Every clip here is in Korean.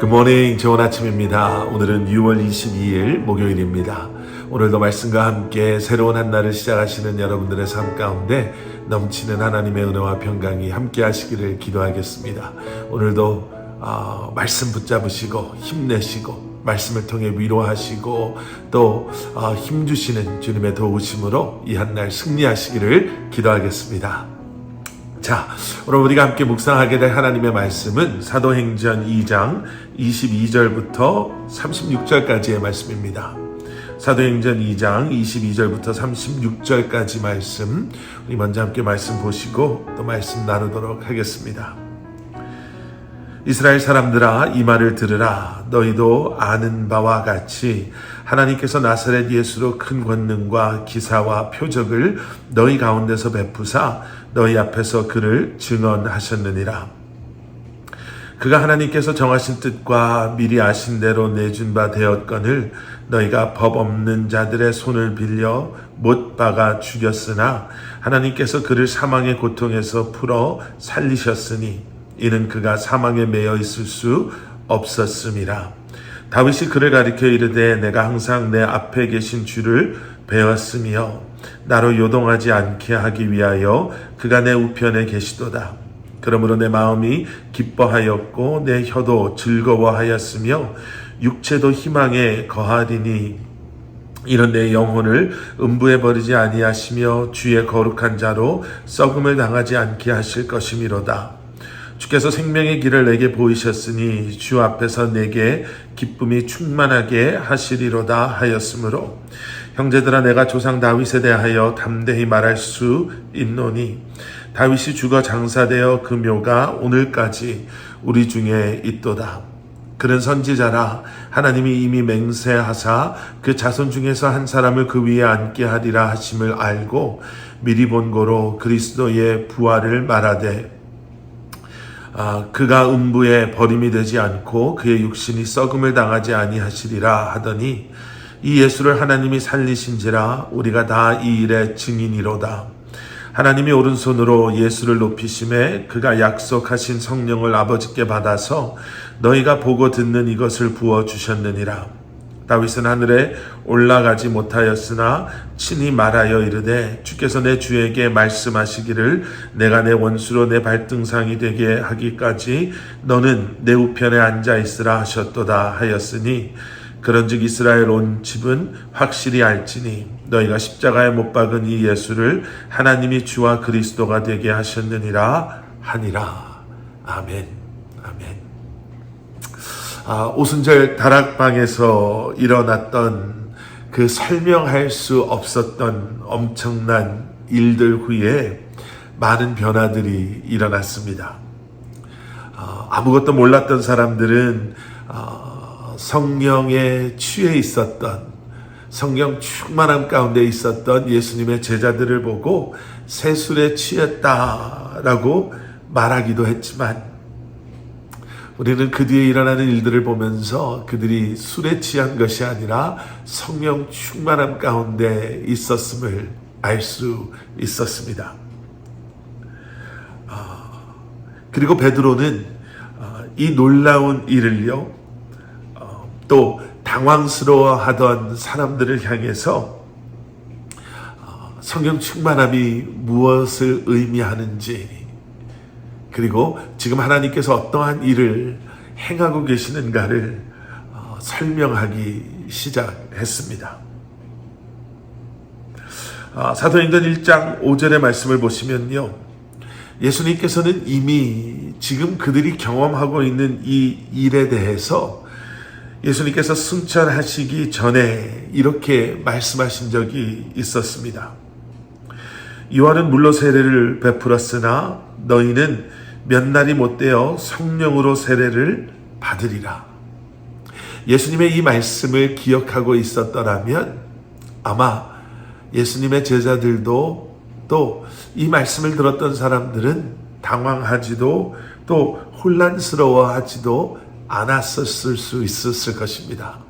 굿모닝 좋은 아침입니다. 오늘은 6월 22일 목요일입니다. 오늘도 말씀과 함께 새로운 한 날을 시작하시는 여러분들의 삶 가운데 넘치는 하나님의 은혜와 평강이 함께 하시기를 기도하겠습니다. 오늘도 어, 말씀 붙잡으시고 힘내시고 말씀을 통해 위로하시고 또 어, 힘주시는 주님의 도우심으로 이 한 날 승리하시기를 기도하겠습니다. 자, 오늘 우리가 함께 묵상하게 될 하나님의 말씀은 사도행전 2장 22절부터 36절까지의 말씀입니다. 사도행전 2장 22절부터 36절까지 말씀, 우리 먼저 함께 말씀 보시고 또 말씀 나누도록 하겠습니다. 이스라엘 사람들아 이 말을 들으라 너희도 아는 바와 같이 하나님께서 나사렛 예수로 큰 권능과 기사와 표적을 너희 가운데서 베푸사 너희 앞에서 그를 증언하셨느니라 그가 하나님께서 정하신 뜻과 미리 아신 대로 내준 바 되었거늘 너희가 법 없는 자들의 손을 빌려 못 박아 죽였으나 하나님께서 그를 사망의 고통에서 풀어 살리셨으니 이는 그가 사망에 매여 있을 수 없었음이라. 다윗이 그를 가리켜 이르되 내가 항상 내 앞에 계신 주를 배웠으며 나로 요동하지 않게 하기 위하여 그가 내 우편에 계시도다. 그러므로 내 마음이 기뻐하였고 내 혀도 즐거워하였으며 육체도 희망에 거하리니 이런 내 영혼을 음부에 버리지 아니하시며 주의 거룩한 자로 썩음을 당하지 않게 하실 것이미로다. 주께서 생명의 길을 내게 보이셨으니 주 앞에서 내게 기쁨이 충만하게 하시리로다 하였으므로 형제들아 내가 조상 다윗에 대하여 담대히 말할 수 있노니 다윗이 죽어 장사되어 그 묘가 오늘까지 우리 중에 있도다. 그는 선지자라 하나님이 이미 맹세하사 그 자손 중에서 한 사람을 그 위에 앉게 하리라 하심을 알고 미리 본 고로 그리스도의 부활을 말하되 아, 그가 음부에 버림이 되지 않고 그의 육신이 썩음을 당하지 아니하시리라 하더니 이 예수를 하나님이 살리신지라 우리가 다 이 일의 증인이로다. 하나님이 오른손으로 예수를 높이심에 그가 약속하신 성령을 아버지께 받아서 너희가 보고 듣는 이것을 부어 주셨느니라. 다윗은 하늘에 올라가지 못하였으나 친히 말하여 이르되 주께서 내 주에게 말씀하시기를 내가 내 원수로 내 발등상이 되게 하기까지 너는 내 우편에 앉아 있으라 하셨도다 하였으니 그런즉 이스라엘 온 집은 확실히 알지니 너희가 십자가에 못 박은 이 예수를 하나님이 주와 그리스도가 되게 하셨느니라 하니라. 아멘 아, 오순절 다락방에서 일어났던 그 설명할 수 없었던 엄청난 일들 후에 많은 변화들이 일어났습니다. 어, 아무것도 몰랐던 사람들은 어, 성령에 취해 있었던 성령 충만함 가운데 있었던 예수님의 제자들을 보고 세술에 취했다라고 말하기도 했지만 우리는 그 뒤에 일어나는 일들을 보면서 그들이 술에 취한 것이 아니라 성령 충만함 가운데 있었음을 알 수 있었습니다. 그리고 베드로는 어, 이 놀라운 일을요, 어, 또 당황스러워하던 사람들을 향해서 어, 성령 충만함이 무엇을 의미하는지, 그리고 지금 하나님께서 어떠한 일을 행하고 계시는가를 설명하기 시작했습니다. 사도행전 1장 5절의 말씀을 보시면요. 예수님께서는 이미 지금 그들이 경험하고 있는 이 일에 대해서 예수님께서 승천하시기 전에 이렇게 말씀하신 적이 있었습니다. 요한은 물로 세례를 베풀었으나 너희는 몇 날이 못되어 성령으로 세례를 받으리라. 예수님의 이 말씀을 기억하고 있었더라면 아마 예수님의 제자들도 또 이 말씀을 들었던 사람들은 당황하지도 또 혼란스러워하지도 않았었을 수 있었을 것입니다.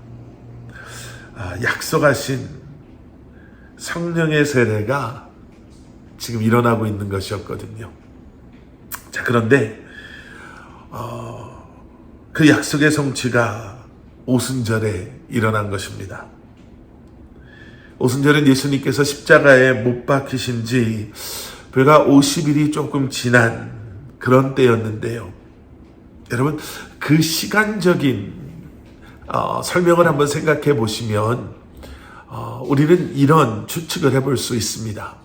아, 약속하신 성령의 세례가 지금 일어나고 있는 것이었거든요. 자, 그런데, 어, 그 약속의 성취가 오순절에 일어난 것입니다. 오순절은 예수님께서 십자가에 못 박히신 지 불과 50일이 조금 지난 그런 때였는데요. 여러분, 그 시간적인 어, 설명을 한번 생각해 보시면 어, 우리는 이런 추측을 해볼 수 있습니다.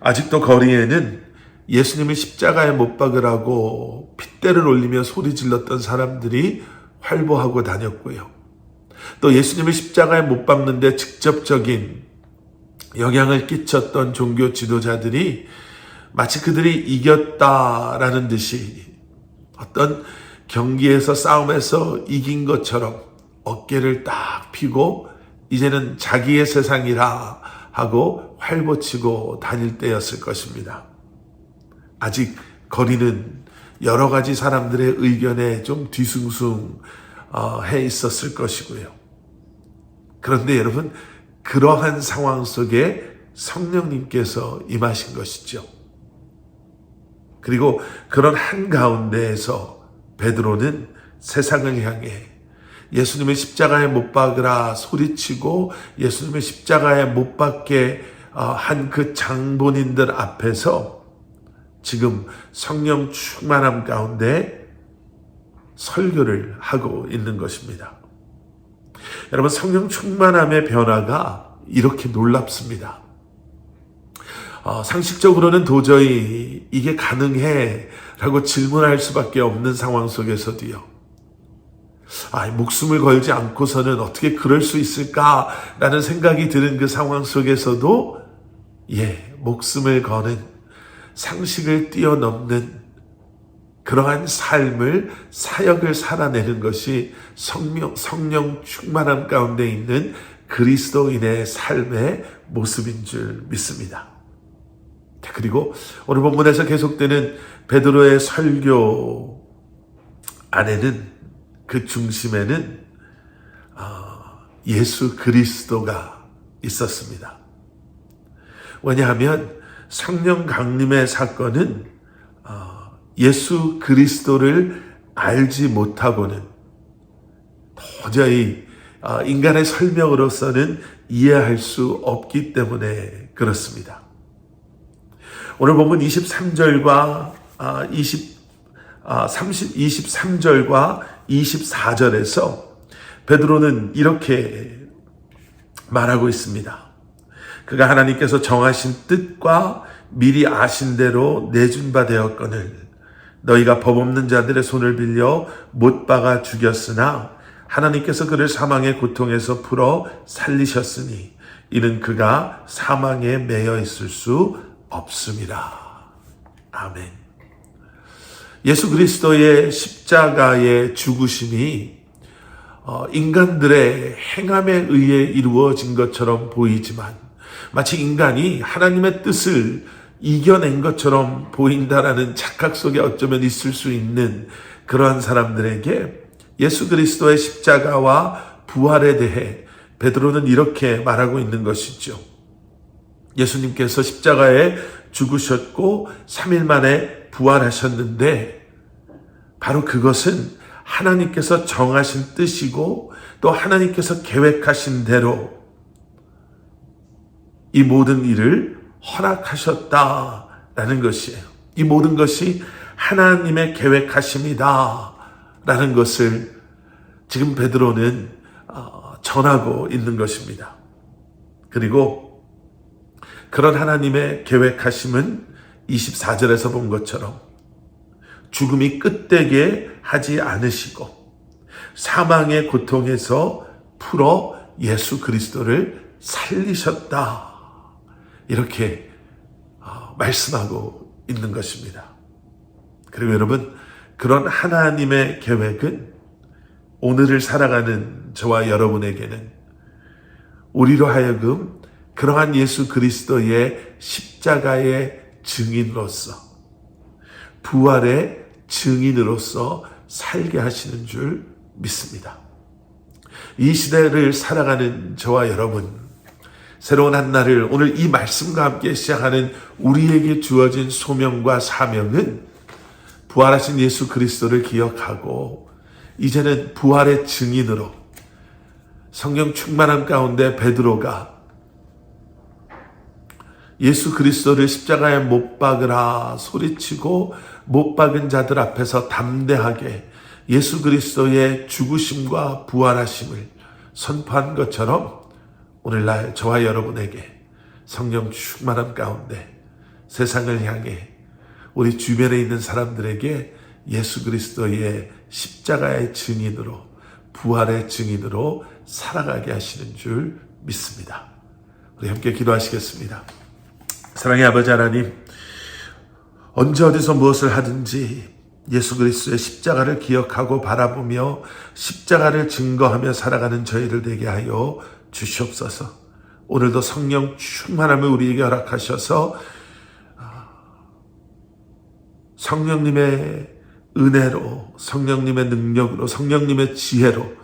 아직도 거리에는 예수님을 십자가에 못 박으라고 핏대를 올리며 소리 질렀던 사람들이 활보하고 다녔고요. 또 예수님을 십자가에 못 박는데 직접적인 영향을 끼쳤던 종교 지도자들이 마치 그들이 이겼다라는 듯이 어떤 경기에서 싸움에서 이긴 것처럼 어깨를 딱 펴고 이제는 자기의 세상이라 하고 활보치고 다닐 때였을 것입니다. 아직 거리는 여러 가지 사람들의 의견에 좀 뒤숭숭 어, 해 있었을 것이고요. 그런데 여러분, 그러한 상황 속에 성령님께서 임하신 것이죠. 그리고 그런 한가운데에서 베드로는 세상을 향해 예수님의 십자가에 못 박으라 소리치고 예수님의 십자가에 못 박게 어, 한그 장본인들 앞에서 지금 성령 충만함 가운데 설교를 하고 있는 것입니다. 여러분, 성령 충만함의 변화가 이렇게 놀랍습니다. 어, 상식적으로는 도저히 이게 가능해 라고 질문할 수밖에 없는 상황 속에서도요. 아, 목숨을 걸지 않고서는 어떻게 그럴 수 있을까라는 생각이 드는 그 상황 속에서도 예, 목숨을 거는 상식을 뛰어넘는 그러한 삶을 사역을 살아내는 것이 성령, 성령 충만함 가운데 있는 그리스도인의 삶의 모습인 줄 믿습니다. 그리고 오늘 본문에서 계속되는 베드로의 설교 안에는 그 중심에는 어, 예수 그리스도가 있었습니다. 왜냐하면 성령 강림의 사건은 어, 예수 그리스도를 알지 못하고는 도저히 어, 인간의 설명으로서는 이해할 수 없기 때문에 그렇습니다. 오늘 보면 23절과 20, 30, 23절과 24절에서 베드로는 이렇게 말하고 있습니다. 그가 하나님께서 정하신 뜻과 미리 아신 대로 내준 바 되었거늘 너희가 법 없는 자들의 손을 빌려 못 박아 죽였으나 하나님께서 그를 사망의 고통에서 풀어 살리셨으니 이는 그가 사망에 매여 있을 수 없습니다. 아멘. 예수 그리스도의 십자가의 죽으심이 어, 인간들의 행함에 의해 이루어진 것처럼 보이지만 마치 인간이 하나님의 뜻을 이겨낸 것처럼 보인다라는 착각 속에 어쩌면 있을 수 있는 그러한 사람들에게 예수 그리스도의 십자가와 부활에 대해 베드로는 이렇게 말하고 있는 것이죠. 예수님께서 십자가에 죽으셨고 3일 만에 부활하셨는데 바로 그것은 하나님께서 정하신 뜻이고 또 하나님께서 계획하신 대로 이 모든 일을 허락하셨다라는 것이에요. 이 모든 것이 하나님의 계획하심이다. 라는 것을 지금 베드로는 어, 전하고 있는 것입니다. 그리고 그런 하나님의 계획하심은 24절에서 본 것처럼 죽음이 끝되게 하지 않으시고 사망의 고통에서 풀어 예수 그리스도를 살리셨다. 이렇게 어, 말씀하고 있는 것입니다. 그리고 여러분, 그런 하나님의 계획은 오늘을 살아가는 저와 여러분에게는 우리로 하여금 그러한 예수 그리스도의 십자가의 증인으로서 부활의 증인으로서 살게 하시는 줄 믿습니다. 이 시대를 살아가는 저와 여러분, 새로운 한 날을 오늘 이 말씀과 함께 시작하는 우리에게 주어진 소명과 사명은 부활하신 예수 그리스도를 기억하고 이제는 부활의 증인으로 성령 충만함 가운데 베드로가 예수 그리스도를 십자가에 못 박으라 소리치고 못 박은 자들 앞에서 담대하게 예수 그리스도의 죽으심과 부활하심을 선포한 것처럼 오늘날 저와 여러분에게 성령 충만함 가운데 세상을 향해 우리 주변에 있는 사람들에게 예수 그리스도의 십자가의 증인으로 부활의 증인으로 살아가게 하시는 줄 믿습니다. 우리 함께 기도하시겠습니다. 사랑의 아버지 하나님, 언제 어디서 무엇을 하든지 예수 그리스도의 십자가를 기억하고 바라보며 십자가를 증거하며 살아가는 저희를 되게 하여 주시옵소서. 오늘도 성령 충만함을 우리에게 허락하셔서 성령님의 은혜로, 성령님의 능력으로, 성령님의 지혜로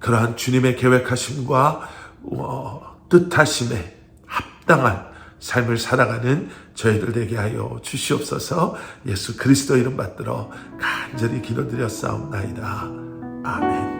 그러한 주님의 계획하심과 어, 뜻하심에 합당한 삶을 살아가는 저희들 되게 하여 주시옵소서 예수 그리스도 이름 받들어 간절히 기도드렸사옵나이다. 아멘.